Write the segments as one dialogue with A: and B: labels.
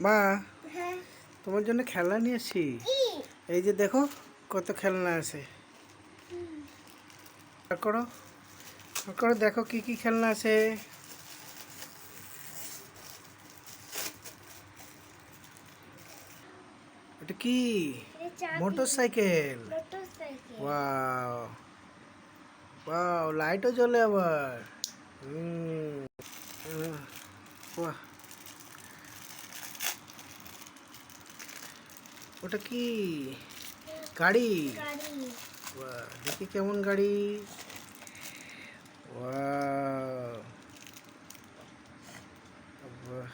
A: মা
B: হ্যাঁ।
A: তোমার জন্য খেলনা নিয়েছি। এই যে দেখো কত খেলনা আছে। করো করো দেখো কি কি খেলনা আছে। ওটা কি? Motor cycle
B: motorcycle.
A: Wow. Wow লাইটও জ্বলে আবার। হুম। বাহ। ওটা কি গাড়ি
B: গাড়ি
A: বাহ, দেখি কেমন গাড়ি ওয়াও বাহ।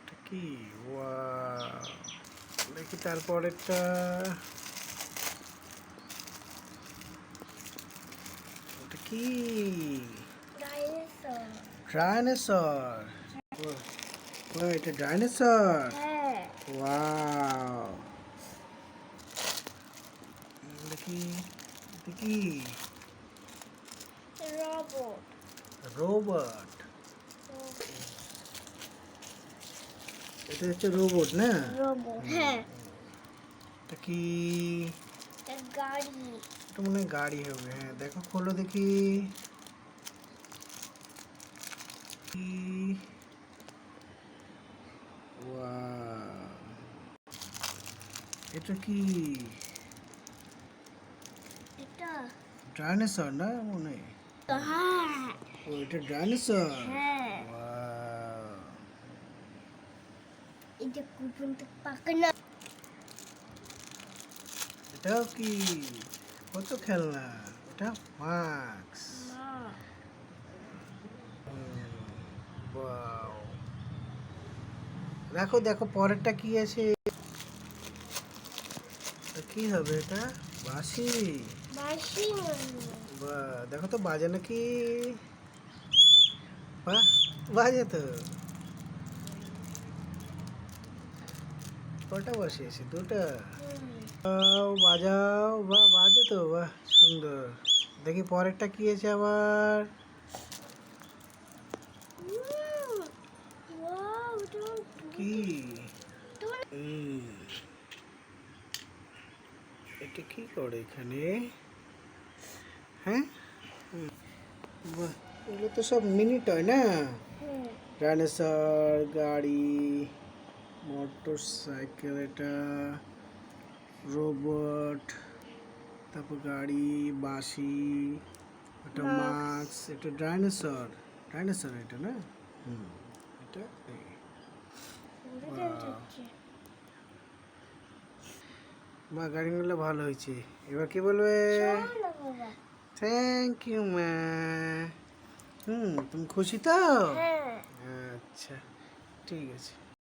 A: এটা কি ওয়াও দেখি তারপরেরটা ওটা কি
B: ডাইনোসর
A: ডাইনোসর ও এটা ডাইনোসর
B: হ্যাঁ
A: ওয়াও দেখি দেখি
B: রোবট
A: রোবট এটা হচ্ছে রোবট না
B: রোবট হ্যাঁ
A: এটা কি
B: একটা গাড়ি
A: এটা মনে হয় গাড়ি হবে হ্যাঁ দেখো খোলো দেখি কি? Wow. এটা কি
B: এটা
A: ডাইনোসর না মনে হয়?
B: হ্যাঁ
A: ও এটা ডাইনোসর
B: হ্যাঁ
A: Wow.
B: এটা কুপন তো পাকে না
A: এটাও কি কত খেলনা এটা মাস্ক দেখো দেখো পরেরটা কি আছে এটা কি হবে এটা বাঁশি
B: বাসি
A: বা দেখো তো বাজে নাকি বাহ বাজে তো কটা বসিয়েছি দুটা বাজাও বাজাও বাহ বাজে তো বাহ সুন্দর দেখি পরেরটা কি আছে আবার কি? এটা কি করে এখানে? হ্যাঁ? এগুলো তো সব মিনি টয় না? ডাইনোসর গাড়ি মোটর সাইকেল এটা রোবট তারপর গাড়ি বাঁশি এটা মাস্ক এটা ডাইনোসর। ডাইনোসর এটা না? হুম। এটা এই। গাড়ি নিলে ভালো হয়েছে। এবার কি বলবে? থ্যাংক ইউ মা। হুম তুমি খুশি তো?
B: হ্যাঁ।
A: আচ্ছা ঠিক আছে।